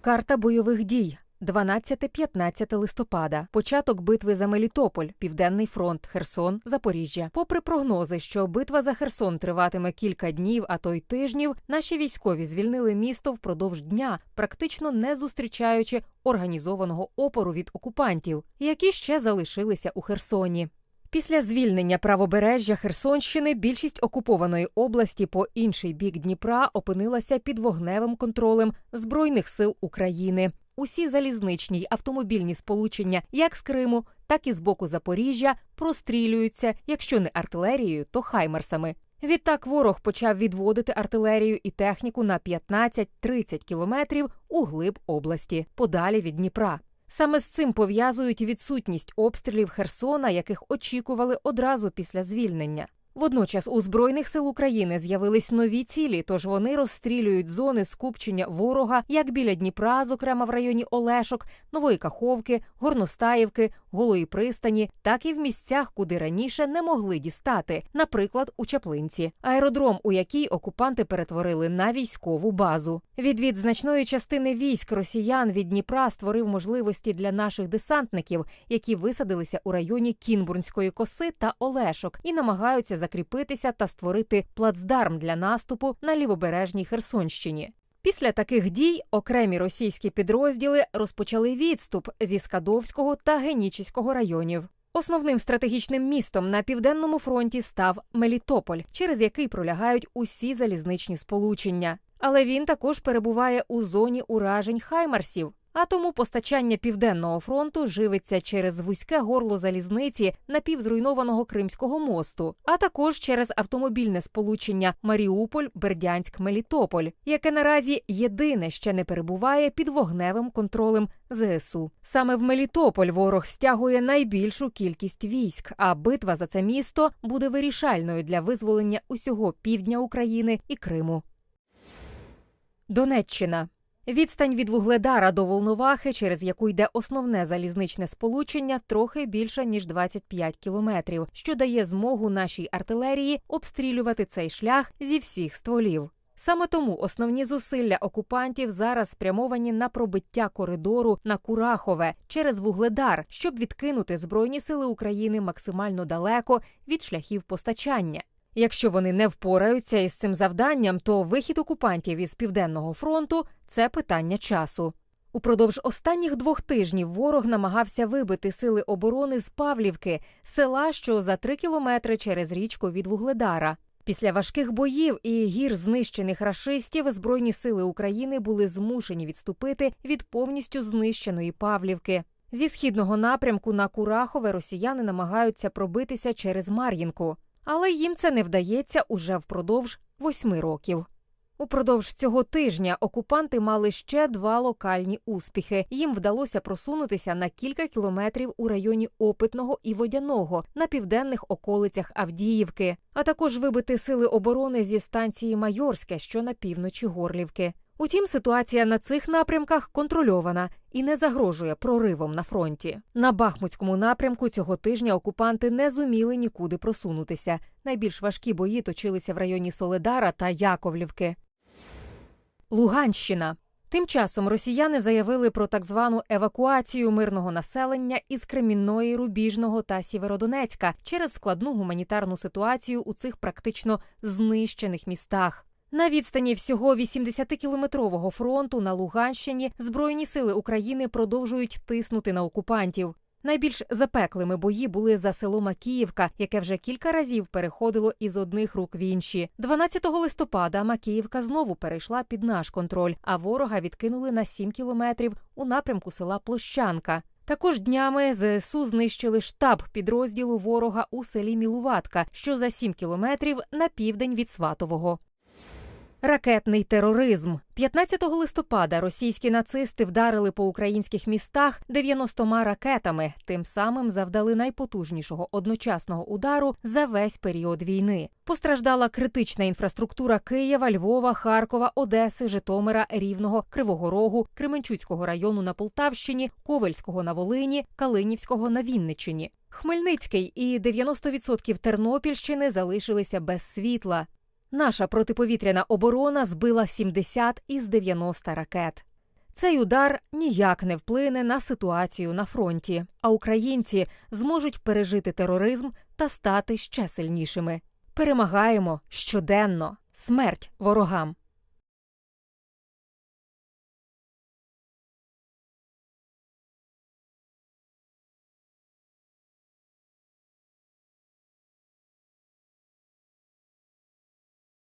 Карта бойових дій. 12-15 листопада, початок битви за Мелітополь, Південний фронт, Херсон, Запоріжжя. Попри прогнози, що битва за Херсон триватиме кілька днів, а то й тижнів, наші військові звільнили місто впродовж дня, практично не зустрічаючи організованого опору від окупантів, які ще залишилися у Херсоні. Після звільнення правобережжя Херсонщини більшість окупованої області по інший бік Дніпра опинилася під вогневим контролем Збройних сил України. Усі залізничні й автомобільні сполучення, як з Криму, так і з боку Запоріжжя, прострілюються, якщо не артилерією, то хаймерсами. Відтак ворог почав відводити артилерію і техніку на 15-30 кілометрів у глиб області, подалі від Дніпра. Саме з цим пов'язують відсутність обстрілів Херсона, яких очікували одразу після звільнення. Водночас у збройних сил України з'явились нові цілі, тож вони розстрілюють зони скупчення ворога як біля Дніпра, зокрема в районі Олешок, Нової Каховки, Горностаївки, Голої пристані, так і в місцях, куди раніше не могли дістати, наприклад, у Чаплинці, аеродром, у який окупанти перетворили на військову базу. Відвід значної частини військ росіян від Дніпра створив можливості для наших десантників, які висадилися у районі Кінбурнської коси та Олешок, і намагаються закріпитися та створити плацдарм для наступу на лівобережній Херсонщині. Після таких дій окремі російські підрозділи розпочали відступ зі Скадовського та Генічеського районів. Основним стратегічним містом на південному фронті став Мелітополь, через який пролягають усі залізничні сполучення. Але він також перебуває у зоні уражень Хаймарсів. А тому постачання південного фронту живиться через вузьке горло залізниці напівзруйнованого Кримського мосту, а також через автомобільне сполучення Маріуполь, Бердянськ, Мелітополь, яке наразі єдине ще не перебуває під вогневим контролем ЗСУ. Саме в Мелітополь ворог стягує найбільшу кількість військ, а битва за це місто буде вирішальною для визволення усього півдня України і Криму. Донеччина Відстань від Вугледара до Волновахи, через яку йде основне залізничне сполучення, трохи більше ніж 25 кілометрів, що дає змогу нашій артилерії обстрілювати цей шлях зі всіх стволів. Саме тому основні зусилля окупантів зараз спрямовані на пробиття коридору на Курахове через Вугледар, щоб відкинути збройні сили України максимально далеко від шляхів постачання. Якщо вони не впораються із цим завданням, то вихід окупантів із південного фронту це питання часу. Упродовж останніх двох тижнів ворог намагався вибити сили оборони з Павлівки, села, що за три кілометри через річку від Вугледара. Після важких боїв і гір знищених рашистів збройні сили України були змушені відступити від повністю знищеної Павлівки. Зі східного напрямку на Курахове росіяни намагаються пробитися через Мар'їнку але їм це не вдається уже впродовж восьми років. Упродовж цього тижня окупанти мали ще два локальні успіхи. Їм вдалося просунутися на кілька кілометрів у районі Опитного і Водяного на південних околицях Авдіївки, а також вибити сили оборони зі станції Майорське, що на півночі Горлівки. Утім, ситуація на цих напрямках контрольована і не загрожує проривом на фронті. На Бахмутському напрямку цього тижня окупанти не зуміли нікуди просунутися. Найбільш важкі бої точилися в районі Соледара та Яковлівки. Луганщина. Тим часом росіяни заявили про так звану евакуацію мирного населення із Кремінної, Рубіжного та Сєвєродонецька через складну гуманітарну ситуацію у цих практично знищених містах. На відстані всього 80-кілометрового фронту на Луганщині Збройні сили України продовжують тиснути на окупантів. Найбільш запеклими бої були за село Макіївка, яке вже кілька разів переходило із одних рук в інші. 12 листопада Макіївка знову перейшла під наш контроль, а ворога відкинули на 7 кілометрів у напрямку села Площанка. Також днями ЗСУ знищили штаб підрозділу ворога у селі Мілуватка, що за 7 кілометрів на південь від Сватового. Ракетний тероризм 15 листопада російські нацисти вдарили по українських містах 90 ракетами, тим самим завдали найпотужнішого одночасного удару за весь період війни. Постраждала критична інфраструктура Києва, Львова, Харкова, Одеси, Житомира, Рівного, Кривого Рогу, Кременчуцького району на Полтавщині, Ковельського на Волині, Калинівського на Вінниччині. Хмельницький і 90% Тернопільщини залишилися без світла. Наша протиповітряна оборона збила 70 із 90 ракет. Цей удар ніяк не вплине на ситуацію на фронті, а українці зможуть пережити тероризм та стати ще сильнішими. Перемагаємо щоденно. Смерть ворогам.